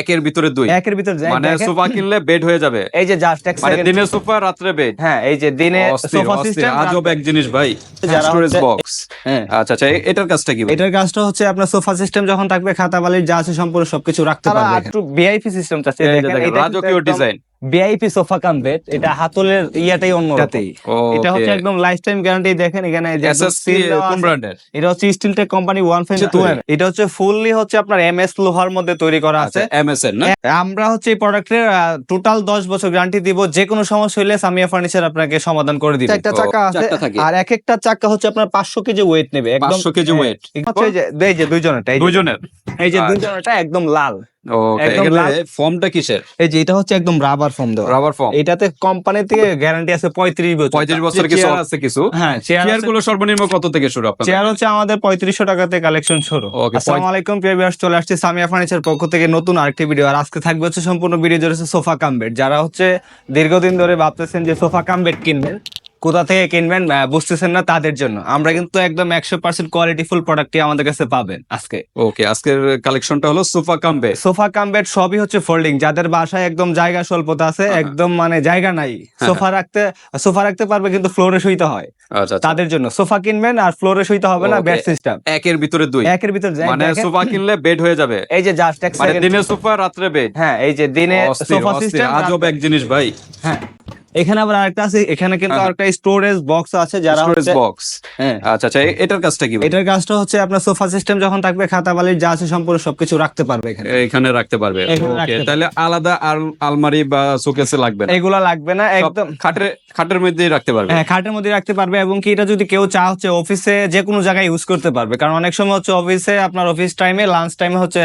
একের ভিতরে দুই। একের ভিতরে মানে সোফা কিনলে বেড হয়ে যাবে। এই যে জাস্ট এক মানে সেকেন্ড দিনে সোফা রাত্রে বেড হ্যাঁ এই যে দিনে সোফা সিস্টেম আজব এক জিনিস ভাই। স্টোরেজ বক্স হ্যাঁ। আচ্ছা আচ্ছা এটার কাজটা কি এটার কাজটা হচ্ছে আপনার সোফা সিস্টেম যখন থাকবে খাতা বালির যা আছে সম্পূর্ণ সবকিছু রাখতে পারবে। একটু ভিআইপি সিস্টেম চাচ্ছে। দেখেন, রাজকীয় design VIP sofa cum bed এটা হাতলের ইয়াটাই অন্য এটা হচ্ছে একদম লাইফ টাইম গ্যারান্টি দেখেন এখানে এসএসসি কোন ব্র্যান্ডের এটা হচ্ছে steel tech company one five সে টু তৈরি। এটা হচ্ছে ফুললি হচ্ছে আপনার এমএস লোহার মধ্যে তৈরি করা আচ্ছা আছে এমএসএন না? আমরা হচ্ছে এই প্রোডাক্টের টোটাল দশ বছর গ্যারান্টি দিব। যে কোনো সমস্যা হলে সামিয়া ফার্নিচার আপনাকে সমাধান করে দিবে। একটা চাকা আছে। আর এক একটা চাকা হচ্ছে আপনার পাঁচশো কেজি ওয়েট নেবে। একদম 500 কেজি ওয়েট এই যে দুইজনেরটা এই যে- দুজনের এই যে আচ্ছা। দুইজনেরটা একদম লাল। ফর্মটা কিসের? এই যে এটা হচ্ছে একদম রাবার ফোম দেওয়া। রাবার ফর্ম এটাতে কোম্পানি থেকে গ্যারান্টি আছে পঁয়ত্রিশ বছর। 35 বছর কিছু আছে। কিছু? হ্যাঁ চেয়ারগুলো সর্বনিম্ন কত থেকে শুরু চেয়ার হচ্ছে আমাদের পঁয়ত্রিশশো টাকাতে কালেকশন শুরু। আসসালামু আলাইকুম প্রিয় ভিউয়ার্স চলে আসছে সামিয়া ফার্নিচার পক্ষ থেকে নতুন আরেকটি ভিডিও আর আজকে থাকবে হচ্ছে সম্পূর্ণ ভিডিও সোফা কাম বেড যারা হচ্ছে দীর্ঘদিন ধরে ভাবতেছেন যে সোফা কাম বেড কিনবেন কোথা থেকে কিনবেন বুঝতেছেন না তাদের জন্য। আমরা কিন্তু একদম একশো পার্সেন্ট কোয়ালিটি ফুল প্রোডাক্টই আমাদের কাছে পাবেন আজকে। ওকে আজকের কালেকশনটা হলো সোফা কামবে সোফা কাম বেড সবই হচ্ছে ফোল্ডিং যাদের বাসায় একদম জায়গা স্বল্পতা আছে হ্যাঁ। একদম মানে জায়গা নাই সোফা রাখতে সোফা রাখতে পারবে কিন্তু ফ্লোরে শুইতে হয় আচ্ছা আচ্ছা। তাদের জন্য। সোফা কিনবেন আর ফ্লোরে শুইতে হবে না বেড সিস্টেম একের ভিতরে দুই। একের ভিতরে মানে সোফা কিনলে বেড হয়ে যাবে। এই যে জাস্ট এক মানে সেকেন্ড দিনে সোফা রাত্রে বেড হ্যাঁ এই যে দিনে সোফা সিস্টেম আজব এক জিনিস ভাই। হ্যাঁ। এখানে আবার আরেকটা আছে এখানে কিন্তু। আরেকটা স্টোরেজ বক্স আছে যারা স্টোরেজ বক্স হ্যাঁ। আচ্ছা আচ্ছা এটার কাজটা কি এটার কাজটা হচ্ছে আপনার সোফা সিস্টেম যখন থাকবে খাতা বালির যা আছে সম্পূর্ণ সবকিছু রাখতে পারবে এখানে। এখানে রাখতে পারবে। ওকে তাহলে আলাদা আল- আলমারি বা শোকেসে লাগবে না। এগুলা লাগবে না একদম। খাটের খাটের মধ্যেই রাখতে পারবে। হ্যাঁ খাটের মধ্যে রাখতে পারবে এবং কি এটা যদি কেউ চা হচ্ছে অফিসে যে কোনো জায়গায় ইউজ করতে পারবে। কারণ অনেক সময় হচ্ছে অফিসে আপনার অফিস টাইমে লাঞ্চ টাইমে হচ্ছে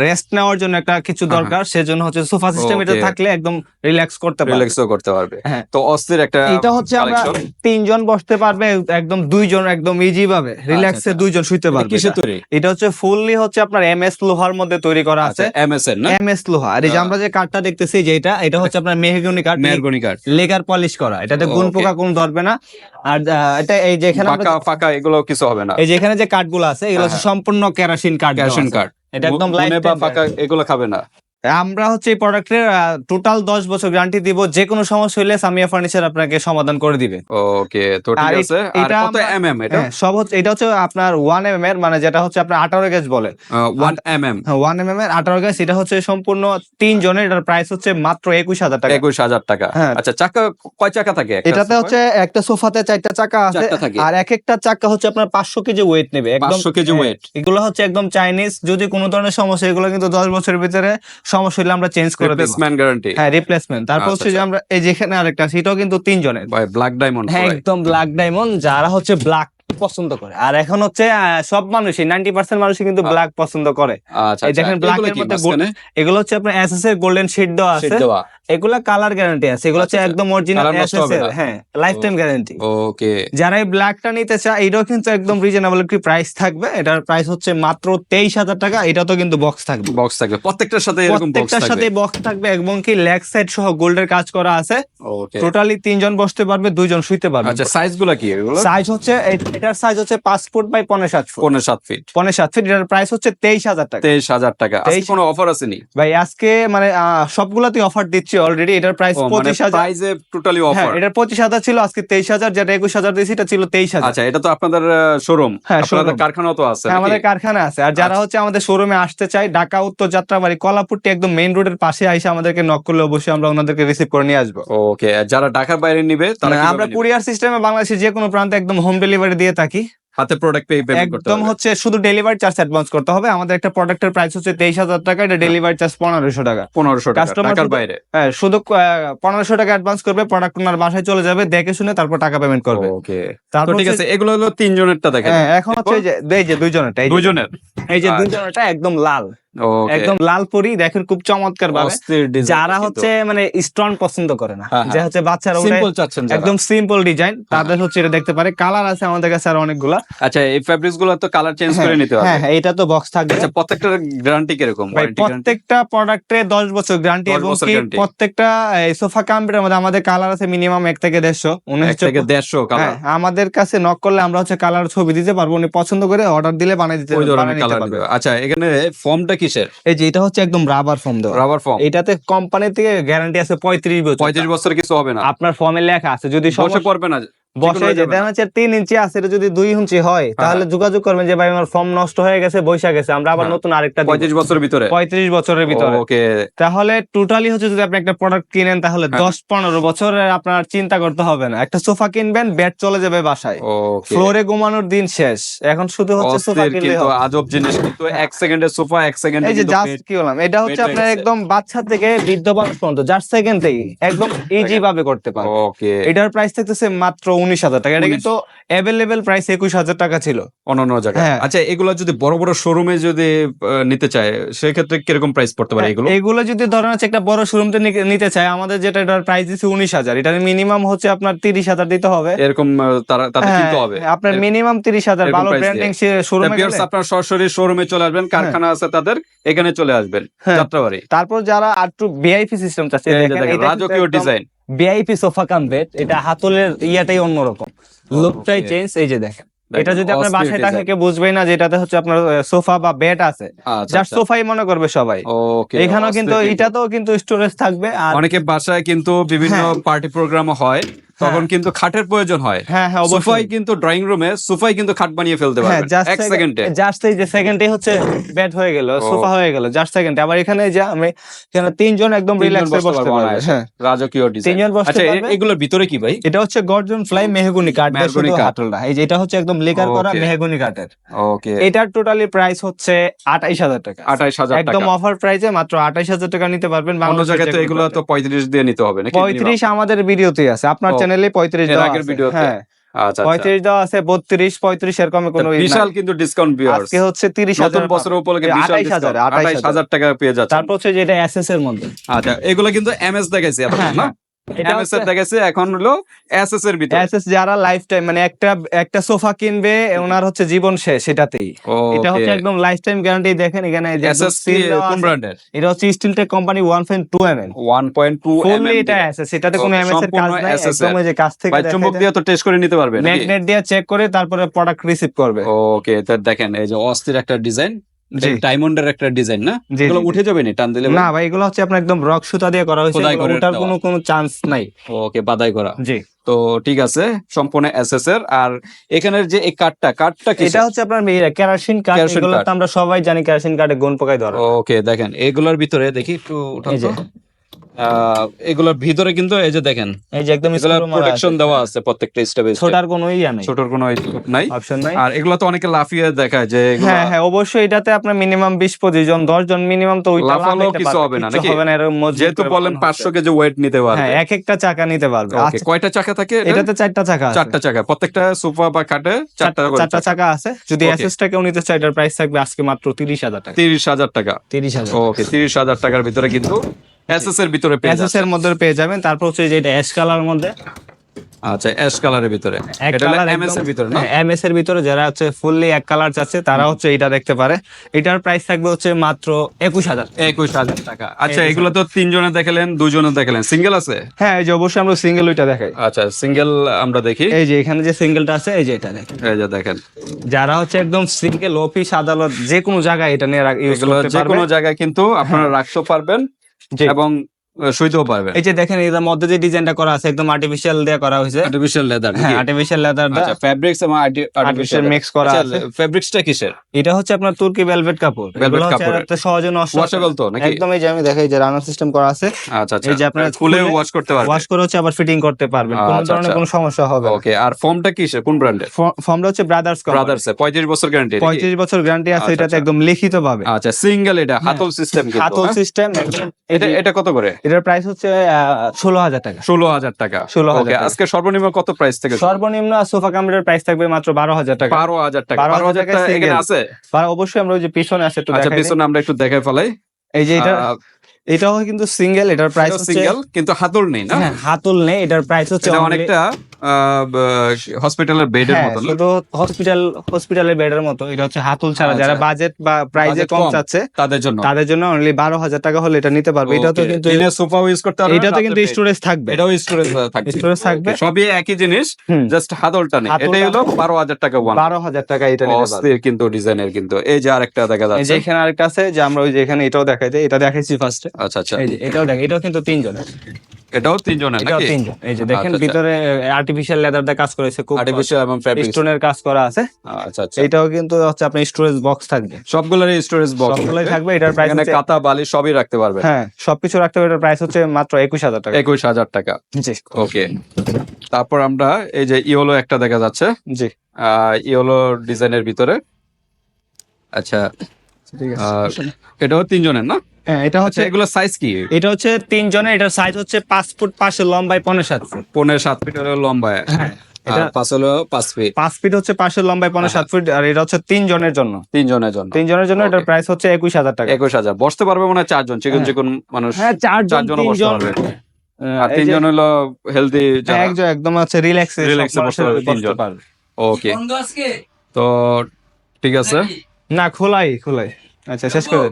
রেস্ট নেওয়ার জন্য একটা কিছু দরকার। সেজন্য হচ্ছে সোফা সিস্টেম এটা থাকলে একদম রিল্যাক্স করতে পারবে। করতে পারবে। হ্যাঁ। তো অস্থির একটা এটা হচ্ছে আমরা তিনজন বসতে পারবে একদম দুইজন একদম ইজি ভাবে। রিল্যাক্সে আচ্ছা। দুইজন শুইতে পারবে। কিসে তৈরি? এটা হচ্ছে ফুললি হচ্ছে আপনার এমএস লোহার মধ্যে তৈরি করা আছে। আচ্ছা এমএসএন না? এমএস লোহা। আর এই যে আমরা যে কাঠটা দেখতেছি যে এটা এটা হচ্ছে আপনার মেহগনি কাঠ মেহরগনি কাঠ লেগার পলিশ করা। এটাতে গুণ পোকা কোন ধরবে না। আর এটা এই যে এখানে আমরা- ফাঁকা এগুলো কিছু হবে না। এই যে এখানে যে কাঠগুলো আছে এগুলো হচ্ছে হ্যাঁ। সম্পূর্ণ কেরাসিন কাঠ ক্যাশন কাঠ এটা একদম ফাঁকা এগুলো খাবে না। আমরা হচ্ছে এই প্রোডাক্টের টোটাল দশ বছর গ্যারান্টি দিব যে কোনো সমস্যা হলে সামিয়া ফার্নিচার আপনাকে সমাধান করে দিবে। ওকে তো ঠিক আছে। এটা কত এমএম এটা? হ্যাঁ, সব হচ্ছে এটা হচ্ছে আপনার ওয়ান এম এর মানে যেটা হচ্ছে আপনার আঠারো গেজ বলে। 1 এমএম ওয়ান এম এম এর আঠারো গেজ এটা হচ্ছে সম্পূর্ণ তিন জনের এটার প্রাইস হচ্ছে মাত্র একুশ হাজার টাকা। একুশ হাজার টাকা। হ্যাঁ। আচ্ছা চাকা কয় চাকা থাকে এটাতে হচ্ছে একটা সোফাতে চারটা চাকা আছে আর এক একটা চাকা হচ্ছে আপনার পাঁচশো কেজি ওয়েট নেবে। একদম 500 কেজি হ্যাঁ, weight। এগুলো হচ্ছে একদম চাইনিজ যদি কোনো ধরনের সমস্যা এগুলো কিন্তু দশ বছরের ভিতরে সমস্যা হলে আমরা চেঞ্জ করে দেবো। রিপ্লেসমেন্ট গ্যারান্টি হ্যাঁ রিপ্লেসমেন্ট তারপর আচ্ছা, হচ্ছে যে আমরা এই যেখানে আরেকটা সেটাও কিন্তু তিনজনের। ভাই ব্ল্যাক ডায়মন্ড হ্যাঁ একদম ব্ল্যাক ডায়মন্ড যারা হচ্ছে ব্ল্যাক পছন্দ করে। আর এখন হচ্ছে সব মানুষই নাইনটি পার্সেন্ট মানুষই কিন্তু ব্ল্যাক পছন্দ করে। আচ্ছা এই দেখেন ব্ল্যাক এর মধ্যে এগুলো হচ্ছে আপনার এস এস এর গোল্ডেন শেড দেওয়া আছে। এগুলা কালার গ্যারান্টি আছে। এগুলো হচ্ছে আচ্ছা, একদম অরিজিনাল Colour নষ্ট এসএস হবে এর না? হ্যাঁ লাইফ টাইম গ্যারান্টি ওকে। যারা এই ব্ল্যাকটা নিতে চায় এটাও কিন্তু একদম রিজনেবল একটি প্রাইস থাকবে। এটার প্রাইস হচ্ছে মাত্র তেইশ হাজার টাকা। এটা তো কিন্তু বক্স থাকবে। বক্স থাকবে। প্রত্যেকটার সাথে এরকম বক্স প্রত্যেকটার সাথে বক্স থাকবে এবং কি লেগ সাইড সহ গোল্ডের কাজ করা আছে। ওকে। টোটালি তিনজন বসতে পারবে দুইজন শুইতে পারবে। আচ্ছা সাইজগুলা কি এগুলো? সাইজ হচ্ছে এটার সাইজ হচ্ছে পাঁচ ফুট বাই পনেরো সাত ফুট। পনেরো সাত ফিট পনেরো সাত ফিট এটার প্রাইস হচ্ছে তেইশ হাজার টাকা। তেইশ হাজার টাকা। কোনো অফার আছে নি? ভাই আজকে মানে সবগুলাতে অফার দিচ্ছি অলরেডি এটার প্রাইস মানে পঁচিশ হাজার। টোটালি হ্যাঁ অফার এটার পঁচিশ হাজার ছিল আজকে তেইশ হাজার যেটা একুশ হাজার দিয়েছি এটা ছিল তেইশ হাজার। আচ্ছা এটা তো আপনাদের শোরুম হ্যাঁ, আপনাদের। কারখানাও তো আছে হ্যাঁ, আমাদের কারখানা আছে। আর যারা আচ্ছা। হচ্ছে আমাদের শোরুমে আসতে চায় ঢাকা উত্তর যাত্রাবাড়ি কলাপুরটি একদম মেইন রোডের পাশে এসে আমাদেরকে নক করলে অবশ্যই আমরা ওনাদেরকে রিসিভ করে নিয়ে আসব। ওকে যারা ঢাকার বাইরে নিবে তারা মানে আমরা কুরিয়ার সিস্টেমে বাংলাদেশের যে কোনো প্রান্তে একদম হোম ডেলিভারি দিয়ে থাকি। হাতে প্রোডাক্ট পেয়ে পেমেন্ট করতে একদম হচ্ছে শুধু ডেলিভারি চার্জ অ্যাডভান্স করতে হবে। আমাদের একটা প্রোডাক্টের প্রাইস হচ্ছে তেইশ হাজার টাকা এটা ডেলিভারি চার্জ পনেরোশো টাকা। 1500 টাকা টাকার বাইরে। হ্যাঁ শুধু পনেরোশো টাকা অ্যাডভান্স করবে প্রোডাক্ট ওনার বাসায় চলে যাবে দেখে শুনে তারপর টাকা পেমেন্ট করবে। ওকে তারপর ঠিক আছে এগুলো হলো তিনজনেরটা দেখেন। হ্যাঁ এখন হচ্ছে এই যে দুই জনেরটা এই যে- দুজনের এই যে দুই দুইজনেরটা একদম লাল। একদম লাল পরি দেখেন খুব চমৎকার ভাবে। যারা হচ্ছে মানে স্টোন পছন্দ করে না। হ্যাঁ, যে হচ্ছে বাচ্চারা সিম্পল চাচ্ছেন একদম সিম্পল ডিজাইন তাদের হচ্ছে এটা দেখতে পারে। কালার আছে আমাদের কাছে আর অনেকগুলা। আচ্ছা এই ফ্যাব্রিক্সগুলো তো কালার চেঞ্জ করে নিতে হবে। হ্যাঁ হ্যাঁ, এটা তো বক্স থাকবে। আচ্ছা প্রত্যেকটার গ্যারান্টি কীরকম? প্রত্যেকটা প্রোডাক্টে দশ বছর গ্যারান্টি এবং কি। প্রত্যেকটা সোফা কাম্পের মধ্যে আমাদের কালার আছে মিনিমাম এক থেকে দেড়শো। উনি এক হচ্ছে থেকে দেড়শো হ্যাঁ কালার আমাদের কাছে নক করলে আমরা হচ্ছে কালার ছবি দিতে পারব। উনি পছন্দ করে অর্ডার দিলে বানিয়ে দিতে পারবে। আচ্ছা এখানে ফর্মটা কিসের? এই যে এটা হচ্ছে একদম রাবার ফর্ম দেওয়া। রাবার ফর্ম এটাতে কোম্পানি থেকে গ্যারান্টি আছে পঁয়ত্রিশ বছর। পঁয়ত্রিশ বছর কিছু হবে না। আপনার ফর্মে লেখা আছে। যদি সমস্যা পড়বে না বসে হচ্ছে তিন ইঞ্চি আছে এটা যদি দুই ইঞ্চি হয় তাহলে যোগাযোগ করবেন যে ভাই আমার ফর্ম নষ্ট হয়ে গেছে বৈশা গেছে আমরা আবার হ্যাঁ। নতুন আরেকটা পঁয়ত্রিশ বছরের ভিতরে। পঁয়ত্রিশ বছরের ভিতরে। ওকে। তাহলে টোটালি হচ্ছে যদি আপনি একটা প্রোডাক্ট কিনেন তাহলে। দশ পনেরো বছরের আপনার চিন্তা করতে হবে না। একটা সোফা কিনবেন ব্যাট চলে যাবে বাসায়। ফ্লোরে ঘুমানোর দিন শেষ। এখন শুধু হচ্ছে সোফা কিনলে আজব জিনিস কিন্তু এক সেকেন্ডের সোফা এক সেকেন্ডে এই যে জাস্ট কি বললাম এটা হচ্ছে আপনার একদম বাচ্চা থেকে বৃদ্ধ মানুষ পর্যন্ত জাস্ট সেকেন্ডেই একদম ইজি ভাবে করতে পারবে ওকে। এটার প্রাইস থাকতেছে মাত্র উনিশ হাজার টাকা। এটা 19 কিন্তু অ্যাভেলেবেল প্রাইস একুশ হাজার টাকা ছিল। অন্যান্য জায়গায় হ্যাঁ। আচ্ছা এগুলো যদি বড় বড় শোরুমে যদি নিতে চায় সেক্ষেত্রে কীরকম প্রাইস পড়তে পারে এগুলো? এগুলো যদি ধরেন হচ্ছে একটা বড় শোরুম নিতে চায় আমাদের যেটা এটার প্রাইস দিচ্ছে উনিশ হাজার। এটার মিনিমাম হচ্ছে আপনার তিরিশ হাজার দিতে হবে। এরকম তারা তাদের হ্যাঁ, কিনতে হবে। আপনার মিনিমাম তিরিশ হাজার ভালো ব্র্যান্ডিং শোরুমে আপনার সরাসরি শোরুমে চলে আসবেন কারখানা আছে তাদের এখানে চলে আসবেন হ্যাঁ। যাত্রাবাড়ি। তারপর যারা আর একটু ভিআইপি সিস্টেম চাচ্ছে রাজকীয় design VIP sofa cum bed এটা হাতলের ইয়াটাই অন্যরকম। লুকটাই চেঞ্জ এই যে দেখেন। এটা যদি আপনার বাসায়। থাকে কেউ বুঝবেই না যে এটাতে হচ্ছে আপনার সোফা বা বেড আছে। যার সোফাই মনে করবে সবাই। এখানেও কিন্তু এটাতেও কিন্তু স্টোরেজ থাকবে অনেকে বাসায় কিন্তু বিভিন্ন হ্যাঁ। পার্টি প্রোগ্রাম হয়। তখন কিন্তু খাটের প্রয়োজন হয়। হ্যাঁ হ্যাঁ সোফাই কিন্তু ড্রয়িং রুমে সোফাই কিন্তু খাট বানিয়ে ফেলতে হ্যাঁ পারবেন এক সেকেন্ডে জাস্ট এই যে সেকেন্ডে হচ্ছে বেড হয়ে গেল সোফা হয়ে গেল জাস্ট সেকেন্ডে আবার এখানে যে আমি এখানে তিনজন একদম রিল্যাক্সে বসতে বসতে পারব হ্যাঁ। রাজকীয় ডিজাইন তিনজন বসতে আচ্ছা পারবে। এগুলোর ভিতরে কি ভাই? এটা হচ্ছে গর্জন ফ্লাই মেহগুনি কাঠ মেহগনি শুধু কাঠ। এই যে এটা হচ্ছে একদম লেকার করা. মেহগুনি কাঠের। ওকে এটার টোটালি প্রাইস হচ্ছে আঠাইশ হাজার টাকা। আঠাইশ হাজার একদম অফার প্রাইসে মাত্র আঠাইশ হাজার টাকা নিতে পারবেন অন্য জায়গায় তো এগুলো তো প্রান্তে। পঁয়ত্রিশ দিয়ে নিতে হবে নাকি পঁয়ত্রিশ আমাদের ভিডিওতেই আছে। আপনার ও, চ্যানেলে পঁয়ত্রিশ দেওয়া আগের ভিডিওতে? হ্যাঁ আচ্ছা আচ্ছা। পঁয়ত্রিশ দেওয়া আছে বত্রিশ পঁয়ত্রিশ এরকম কোনো বিশাল কিন্তু ডিসকাউন্ট আজকে হচ্ছে তিরিশ হাজার বছরের উপলক্ষে এ, বিশাল 28,000, ডিসকাউন্ট 28,000 আঠাইশ হাজার টাকা পেয়ে যাচ্ছে তারপর হচ্ছে যেটা এসএস এর মধ্যে। আচ্ছা এগুলো কিন্তু এমএস দেখাইছে হ্যাঁ, না? এখন হলো এসএস এর ভিতরে। এসএস যারা লাইফ টাইম মানে একটা একটা সোফা কিনবে ওনার হচ্ছে জীবন শেষ সেটাতেই এটা হচ্ছে একদম লাইফ টাইম গ্যারান্টি দেখেন এখানে যে এসএস কোন ব্র্যান্ডের এটা হচ্ছে steel tech company one point two M M 1.2 fully এটা এসএস এটাতে কোনো এমএস এর কাজ নাই একদম যে কাছ থেকে ভাই চুম্বক দিয়ে তো টেস্ট করে নিতে পারবে ম্যাগনেট দিয়ে চেক করে তারপরে প্রোডাক্ট রিসিভ করবে। ওকে তো দেখেন এই যে অস্থির একটা ডিজাইন ডায়মন্ডের একটা ডিজাইন না? এগুলো। উঠে যাবে না টান দিলে? না ভাই এগুলো হচ্ছে আপনার একদম রক সুতা দিয়ে করা হয়েছে ওটার কোনো কোনো চান্স নাই। ওকে বাদাই করা। জি। তো ঠিক আছে সম্পূর্ণ এসএস এর। আর এখানের যে এই কাঠটা কাঠটা কি এটা হচ্ছে আপনার কেরাসিন কাঠ এগুলো। তো আমরা সবাই জানি কেরাসিন কাঠে গুণ পোকায় ধরে। ওকে দেখেন এগুলোর ভিতরে দেখি একটু উঠাও এগুলোর ভিতরে কিন্তু এই যে দেখেন এই যে একদম এগুলো প্রোটেকশন দেওয়া আছে প্রত্যেকটা স্টেপে ছোটার কোনো ইয়া নাই। ছোটর কোনো স্কোপ নাই। অপশন নাই। আর এগুলো তো অনেকে লাফিয়ে দেখায় যে এগুলো হ্যাঁ হ্যাঁ অবশ্যই এটাতে আপনার মিনিমাম বিশ পঁচিশ জন দশ জন মিনিমাম তো ওইটা লাফাইতে কিছু হবে না, নাকি? হবে না এরকম যেহেতু বলেন বানানো পাঁচশো হচ্ছে। কেজি ওয়েট নিতে পারবে। হ্যাঁ এক একটা চাকা নিতে পারবে। ওকে আচ্ছা, কয়টা চাকা থাকে এটাতে চারটা চাকা আছে। চারটা চাকা প্রত্যেকটা সোফা বা কাটে চারটা করে চারটা চাকা। আছে। যদি Okay. এসএস টা কেউ নিতে চায় এটার প্রাইস থাকবে আজকে মাত্র তিরিশ হাজার টাকা। তিরিশ হাজার টাকা। তিরিশ হাজার। ওকে তিরিশ হাজার টাকার ভিতরে কিন্তু এসএস এর ভিতরে এসএস এর মধ্যে পেয়ে যাবেন। তারপর হচ্ছে যে এটা অ্যাশ কালার মধ্যে। আচ্ছা অ্যাশ কালারের ভিতরে। এটা এমএস এর ভিতরে না? এমএস এর ভিতরে যারা হচ্ছে ফুললি এক কালার চাচ্ছে তারা হচ্ছে এটা দেখতে পারে। এটার প্রাইস থাকবে হচ্ছে মাত্র একুশ হাজার। একুশ হাজার টাকা। আচ্ছা 21,000 এগুলো তো তিনজনে দেখালেন দুজনে দেখালেন। সিঙ্গেল আছে? হ্যাঁ এই যে অবশ্যই আমরা সিঙ্গেল ওইটা দেখাই। আচ্ছা সিঙ্গেল আমরা দেখি। এই যে এখানে যে সিঙ্গেলটা আছে এই যে এটা দেখেন। এই যে দেখেন। যারা হচ্ছে একদম সিঙ্গেল অফিস আদালত যে কোনো জায়গায় এটা নিয়ে ইউজ করতে যে কোনো জায়গায় কিন্তু আপনারা রাখতেও পারবেন। এবং আহ, শুইতেও পারবেন এই যে দেখেন এটার মধ্যে যে ডিজাইনটা করা আছে একদম আর্টিফিশিয়াল দিয়ে করা হয়েছে। আর্টিফিশিয়াল লেদার হ্যাঁ আর্টিফিশিয়াল লেদারটা আচ্ছা ফ্যাব্রিক্স এবং আর্টিফিশিয়াল mix করা আছে। ফ্যাব্রিক্সটা কিসের? এটা হচ্ছে আপনার তুর্কি ভেলভেট কাপড়। হচ্ছে কাপড়ের। এত সহজে নষ্ট হয় ওয়াশেবল তো নাকি? একদম এই যে আমি দেখাই যে রানার সিস্টেম করা আছে। আচ্ছা আচ্ছা। এই যে আপনারা খুলে ওয়াশ করতে পারবেন ওয়াশ করে হচ্ছে আবার ফিটিং করতে পারবেন। কোনো আচ্ছা, ধরনের আচ্ছা। কোনো সমস্যা হবে ওকে আর ফর্মটা কিসের? কোন ব্র্যান্ডের ফর্মটা হচ্ছে ব্রাদার্স ব্রাদার্স এর 35 বছর গ্যারান্টি পঁয়ত্রিশ বছর গ্যারান্টি আছে আচ্ছা, এটাতে আচ্ছা। একদম লিখিত পাবে আচ্ছা সিঙ্গেল এটা হাতল সিস্টেম কিন্তু হাতল হ্যাঁ? সিস্টেম এটা এটা কত করে? এটার প্রাইস হচ্ছে ষোলো হাজার টাকা। ষোলো হাজার টাকা। ষোলো হাজার আজকে সর্বনিম্ন কত প্রাইস থেকে সর্বনিম্ন সোফা কামড়ের প্রাইস থাকবে মাত্র বারো হাজার টাকা। বারো হাজার টাকা। 12,000 বারো হাজার টাকা আছে? অবশ্যই আমরা ওই যে পিছনে আছে একটু আচ্ছা দেখাই। পিছনে আমরা একটু দেখে ফেলাই। এই যে এটা এটাও কিন্তু সিঙ্গেল এটার প্রাইস সিঙ্গেল কিন্তু হাতল নেই না? হ্যাঁ, হাতল নেই এটার প্রাইস হচ্ছে এটা অনেকটা হসপিটালের বেডের মতো? শুধু হসপিটাল হসপিটালের বেডের মতো এটা হচ্ছে হাতুল ছাড়া। যারা আচ্ছা। বাজেট বা প্রাইজে কম। চাচ্ছে তাদের জন্য। তাদের জন্য অনলি বারো হাজার টাকা হলে এটা নিতে পারবে। এটা তো. কিন্তু সোফাও ইউজ করতে পারবে এটাতে কিন্তু স্টোরেজ থাকবে। এটাও স্টোরেজ থাকবে। Storage থাকবে। সবই একই জিনিস জাস্ট হাতলটা নেই। এটাই হলো বারো হাজার টাকা ওয়ান বারো হাজার টাকা এটা নিতে পারবে। কিন্তু ডিজাইনের কিন্তু। এই যে আরেকটা দেখা যাচ্ছে। এখানে আরেকটা আছে যে আমরা ওই যে এখানে এটাও দেখাই দিই। এটা দেখাইছি ফার্স্টে আচ্ছা আচ্ছা। এই যে এটাও দেখ এটাও কিন্তু তিনজন। এটাও তিনজনের এটাও নাকি? তিনজন। এই যে দেখেন আচ্ছা, আচ্ছা। ভিতরে আর্টিফিশিয়াল লেদার দিয়ে কাজ করেছে খুব আর্টিফিশিয়াল এবং ফ্যাব্রিক স্টোনের কাজ করা আছে। আচ্ছা আচ্ছা। এটাও কিন্তু হচ্ছে আপনার স্টোরেজ বক্স থাকবে। সবগুলোর স্টোরেজ বক্স সবগুলোই থাকবে এটার প্রাইস এখানে কাতা বালি সবই রাখতে পারবে। হ্যাঁ সবকিছু রাখতে হবে এটার প্রাইস হচ্ছে মাত্র একুশ হাজার টাকা। একুশ হাজার টাকা। জি। ওকে তারপর আমরা এই যে ইওলো একটা দেখা যাচ্ছে। জি। ইওলো ডিজাইনের ভিতরে। আচ্ছা। এটাও তিনজনের না? হ্যাঁ এটা আচ্ছা হচ্ছে এগুলো সাইজ কি? এটা হচ্ছে তিনজনের এটার সাইজ হচ্ছে পাঁচ ফুট পাঁচশো লম্বায় পনেরো সাত ফুট। পনেরো সাত ফিট হলো লম্বা হ্যাঁ এটা পাঁচ হলো পাঁচ ফিট পাঁচ ফিট হচ্ছে পাঁচশো লম্বায় পনেরো সাত ফুট আর এটা হচ্ছে জন্য। তিনজনের জন্য। তিনজনের জন্য এটার প্রাইস হচ্ছে একুশ হাজার টাকা। একুশ হাজার। বসতে পারবে মনে হয় চারজন চিকন হ্যাঁ। চিকন মানুষ। হ্যাঁ চারজন বসতে পারবে। আর তিনজন হলো হেলদি হ্যাঁ, একজন একদম আছে রিল্যাক্স Relax এ বসতে পারবে তিনজন। ওকে তো ঠিক আছে? না খোলাই খোলাই। আচ্ছা শেষ করে।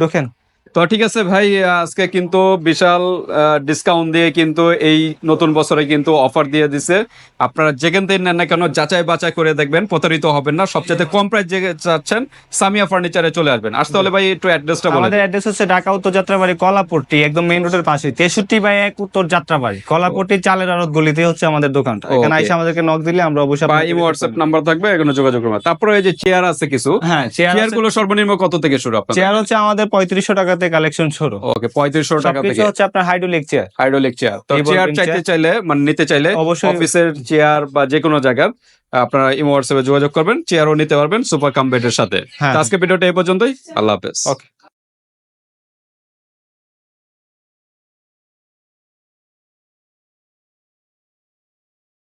ঢোকেন। তো ঠিক আছে ভাই আজকে কিন্তু বিশাল ডিসকাউন্ট দিয়ে কিন্তু এই নতুন বছরে কিন্তু অফার দিয়ে দিছে। আপনারা যেখান থেকে নেন না কেন যাচাই বাছাই করে দেখবেন প্রতারিত হবেন না। সবচেয়ে কম প্রাইস যে চাচ্ছেন সামিয়া ফার্নিচারে চলে আসবেন। আসতে হলে ভাই একটু অ্যাড্রেসটা বলে আমাদের অ্যাড্রেস হচ্ছে ঢাকা উত্তর যাত্রাবাড়ি কলাপট্টি একদম মেইন রোডের পাশে তেষট্টি বাই এক উত্তর যাত্রাবাড়ি। কলাপট্টি চালের আড়ত গলিতে হচ্ছে আমাদের দোকানটা। এখানে. এসে আমাদেরকে নক দিলে আমরা অবশ্যই হোয়াটসঅ্যাপ করব। নাম্বার থাকবে এখানে যোগাযোগ করবেন। তারপরে এই যে চেয়ার আছে কিছু হ্যাঁ চেয়ারগুলো সর্বনিম্ন কত থেকে শুরু আপনার চেয়ার হচ্ছে আমাদের পঁয়ত্রিশশো টাকাতে কালেকশন শুরু। ওকে পঁয়ত্রিশশো টাকা থেকে। হচ্ছে আপনার হাইড্রোলিক চেয়ার হাইড্রোলিক চেয়ার তো চেয়ার চাইতে চাইলে মানে নিতে চাইলে অবশ্যই। অফিসের চেয়ার বা যে কোনো জায়গার আপনারা ইমো হোয়াটসঅ্যাপে যোগাযোগ করবেন চেয়ারও নিতে পারবেন সুপার কাম বেডের সাথে। হ্যাঁ। আজকে ভিডিওটা এই পর্যন্তই। আল্লাহ হাফেজ। ওকে